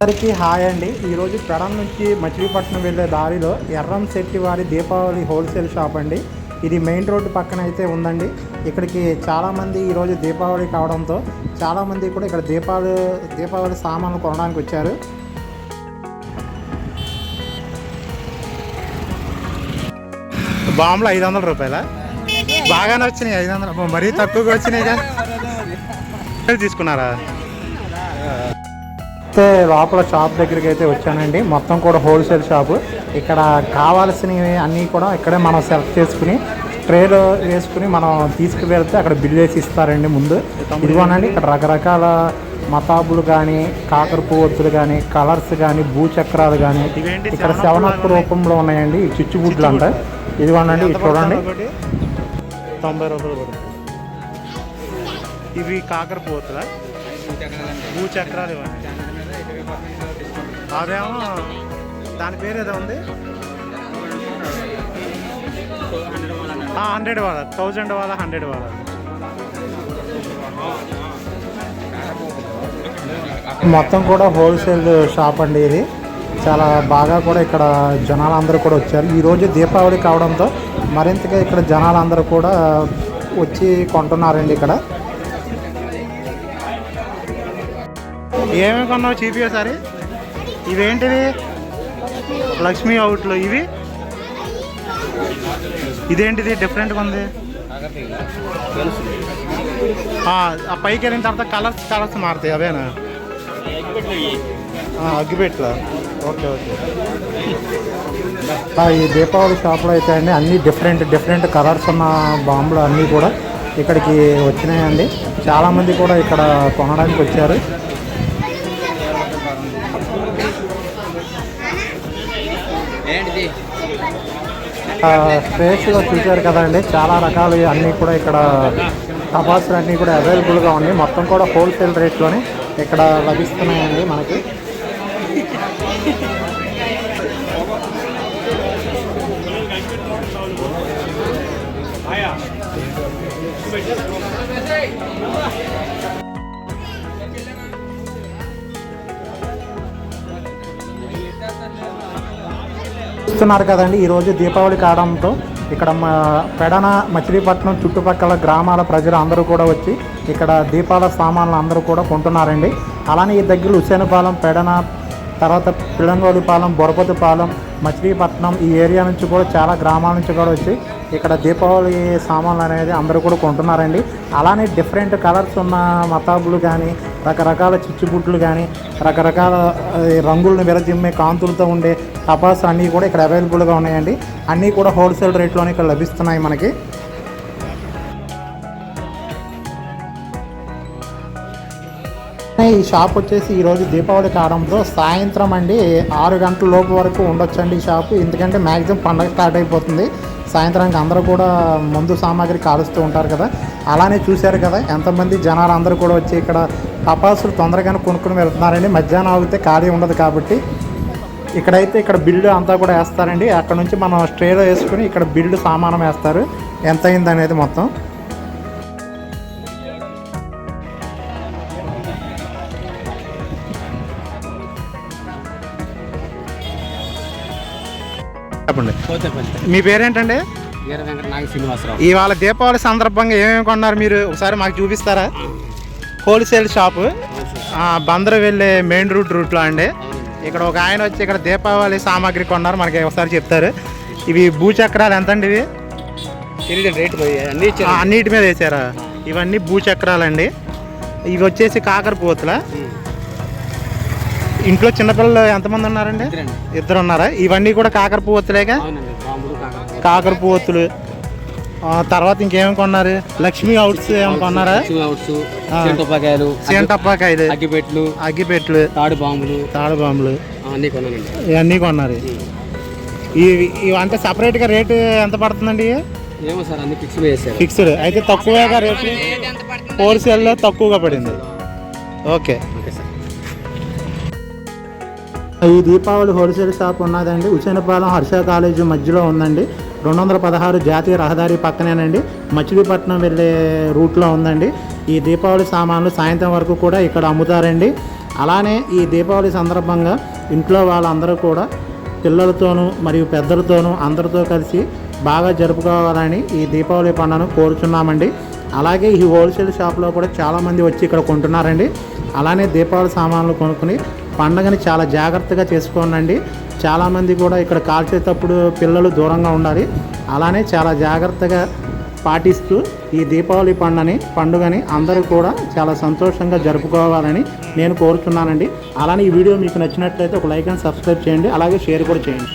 అందరికీ హాయ్ అండి. ఈరోజు పెడం నుంచి మచిలీపట్నం వెళ్ళే దారిలో ఎర్రం శెట్టి వారి దీపావళి హోల్సేల్ షాప్ అండి. ఇది మెయిన్ రోడ్డు పక్కన అయితే ఉందండి. ఇక్కడికి చాలామంది ఈరోజు దీపావళి కావడంతో చాలామంది కూడా ఇక్కడ దీపావళి దీపావళి సామాన్లు కొనడానికి వచ్చారు. బాంబులు ఐదు వందల రూపాయల? బాగానే వచ్చినాయి ఐదు వందలు. మరీ తక్కువగా వచ్చినాయిగా తీసుకున్నారా? అయితే లోపల షాప్ దగ్గరికి అయితే వచ్చానండి. మొత్తం కూడా హోల్సేల్ షాపు. ఇక్కడ కావాల్సినవి అన్నీ కూడా ఇక్కడే మనం సెలెక్ట్ చేసుకుని ట్రేలో వేసుకుని మనం తీసుకువెళ్తే అక్కడ బిల్ వేసి ఇస్తారండి ముందు. ఇదిగోనండి ఇక్కడ రకరకాల మతాబులు కానీ కాకర పువ్వొత్తులు కానీ కలర్స్ కానీ భూచక్రాలు కానీ ఇక్కడ శవనత్వ రూపంలో ఉన్నాయండి. ఈ చిచ్చుబుడ్లు అంట. ఇదిగోనండి ఇది చూడండి. తొంభై రూపాయలు ఇవి కాకర పువ్వుతులా భూచక్రాలు. ఇవన్నీ అదేమో దాని పేరు ఏదో ఉంది? హండ్రెడ్ వాళ్ళ థౌజండ్ వాళ్ళ హండ్రెడ్ వాళ్ళ మొత్తం కూడా హోల్సేల్ షాప్ అండి ఇది. చాలా బాగా కూడా ఇక్కడ జనాలందరూ కూడా వచ్చారు. ఈరోజు దీపావళి కావడంతో మరింతగా ఇక్కడ జనాలందరూ కూడా వచ్చి కొంటున్నారండి ఇక్కడ. ఏమేమి కొన్నావు చూపియో సరే? ఇవేంటివి? లక్ష్మీ అవుట్లు ఇవి? ఇదేంటిది? డిఫరెంట్గా ఉంది. ఆ పైకి వెళ్ళిన తర్వాత కలర్స్ కలర్స్ మారుతాయి అవేనా? అగ్గిపెట్ల ఓకే ఓకే. ఈ దీపావళి షాప్లో అయితే అండి అన్ని డిఫరెంట్ డిఫరెంట్ కలర్స్ ఉన్న బాంబులు అన్నీ కూడా ఇక్కడికి వచ్చినాయండి. చాలామంది కూడా ఇక్కడ కొనడానికి వచ్చారు. ఏంటిది? లో చూశారు కదండి చాలా రకాలు అన్నీ కూడా ఇక్కడ టపాసులు అన్నీ కూడా అవైలబుల్గా ఉన్నాయి. మొత్తం కూడా హోల్సేల్ రేట్లోనే ఇక్కడ లభిస్తున్నాయండి మనకి. చూస్తున్నారు కదండి. ఈరోజు దీపావళి కావడంతో ఇక్కడ మా పెడన మచిలీపట్నం చుట్టుపక్కల గ్రామాల ప్రజలు అందరూ కూడా వచ్చి ఇక్కడ దీపాల సామాన్లు అందరూ కూడా కొంటున్నారండి. అలానే ఈ దగ్గర హుసేనపాలెం పెడన తర్వాత పిల్లంగోలిపాలెం బొరపతిపాలెం మచిలీపట్నం ఈ ఏరియా నుంచి కూడా చాలా గ్రామాల నుంచి కూడా వచ్చి ఇక్కడ దీపావళి సామాన్లు అనేది అందరూ కూడా కొంటున్నారండి. అలానే డిఫరెంట్ కలర్స్ ఉన్న మతాబులు కానీ రకరకాల చిచ్చుబుడ్లు కానీ రకరకాల రంగులను విరజిమ్మే కాంతులతో ఉండే టపాస్ అన్నీ కూడా ఇక్కడ అవైలబుల్గా ఉన్నాయండి. అన్నీ కూడా హోల్సేల్ రేట్లోనే ఇక్కడ లభిస్తున్నాయి మనకి. ఈ షాప్ వచ్చేసి ఈరోజు దీపావళి కావడంతో సాయంత్రం అండి. ఆరు గంటల లోపు వరకు ఉండొచ్చండి ఈ షాపు. ఎందుకంటే మ్యాక్సిమం పండగ స్టార్ట్ అయిపోతుంది. సాయంత్రానికి అందరూ కూడా మందు సామాగ్రి కాలుస్తూ ఉంటారు కదా. అలానే చూశారు కదా ఎంతమంది జనాలు అందరూ కూడా వచ్చి ఇక్కడ టపాసులు తొందరగానే కొనుక్కుని వెళ్తున్నారండి. మధ్యాహ్నం ఆగితే ఖాళీ ఉండదు కాబట్టి ఇక్కడైతే ఇక్కడ బిల్లు అంతా కూడా వేస్తారండి. అక్కడ నుంచి మనం స్ట్రేలో వేసుకుని ఇక్కడ బిల్లు సామానం వేస్తారు. ఎంత అయింది అనేది మొత్తం. చెప్పండి. మీ పేరేంటండి? ఇవాళ దీపావళి సందర్భంగా ఏమేమి కొన్నారు మీరు? ఒకసారి మాకు చూపిస్తారా? Wholesale shop. బందరు వెళ్ళే మెయిన్ రూట్ రూట్లో అండి. ఇక్కడ ఒక ఆయన వచ్చి ఇక్కడ దీపావళి సామాగ్రి కొన్నారు మనకి ఒకసారి చెప్తారు. ఇవి భూచక్రాలు ఎంత అండి ఇవి? రేటు అన్నిటి మీద వేసారా? ఇవన్నీ భూచక్రాలండి ఇవి వచ్చేసి కాకర పోతుల. ఇంట్లో చిన్నపిల్లలు ఎంతమంది ఉన్నారండి. ఇద్దరు ఉన్నారా? ఇవన్నీ కూడా కాకర బాంబులు కాకర ఆ, తర్వాత ఇంకేమేమి కొన్నారు? లక్ష్మీ అవుట్స్ ఏమైనా కొన్నారా? అవుట్స్ సీంటప్పాకాయలు అగ్గిపెట్లు అగ్గిపెట్లు. తాడు బాంబులు. తాడు బాంబులు. అన్నీ కొన్నానండి. ఇవన్నీ కొన్నారు. ఇవి ఇవి అంటే సపరేట్గా రేటు ఎంత పడుతుందండి ఏమో సార్ అన్ని ఫిక్స్ వేసారు ఫిక్స్డ్ అయితే తక్కువగా రేటు హోల్సేల్లో తక్కువగా పడింది. Okay okay. సార్. ఈ దీపావళి హోల్సేల్ షాప్ ఉన్నదండి. ఉసేనపాలెం హర్ష కాలేజీ మధ్యలో ఉందండి. రెండు వందల పదహారు జాతీయ రహదారి పక్కనేనండి. మచిలీపట్నం వెళ్ళే రూట్లో ఉందండి. ఈ దీపావళి సామాన్లు సాయంత్రం వరకు కూడా ఇక్కడ అమ్ముతారండి. అలానే ఈ దీపావళి సందర్భంగా ఇంట్లో వాళ్ళందరూ కూడా పిల్లలతోనూ మరియు పెద్దలతోనూ అందరితో కలిసి బాగా జరుపుకోవాలని ఈ దీపావళి పండుగను కోరుచున్నామండి. అలాగే ఈ హోల్సేల్ షాప్లో కూడా చాలామంది వచ్చి ఇక్కడ కొంటున్నారండి. అలానే దీపావళి సామాన్లు కొనుక్కుని పండుగని చాలా జాగ్రత్తగా చేసుకోనండి. చాలామంది కూడా ఇక్కడ కాల్చేటప్పుడు పిల్లలు దూరంగా ఉండాలి. అలానే చాలా జాగ్రత్తగా పాటిస్తూ ఈ దీపావళి పండుగని పండుగని అందరూ కూడా చాలా సంతోషంగా జరుపుకోవాలని నేను కోరుతున్నానండి. అలానే ఈ వీడియో మీకు నచ్చినట్లయితే ఒక లైక్ అండ్ సబ్స్క్రైబ్ చేయండి. అలాగే షేర్ కూడా చేయండి.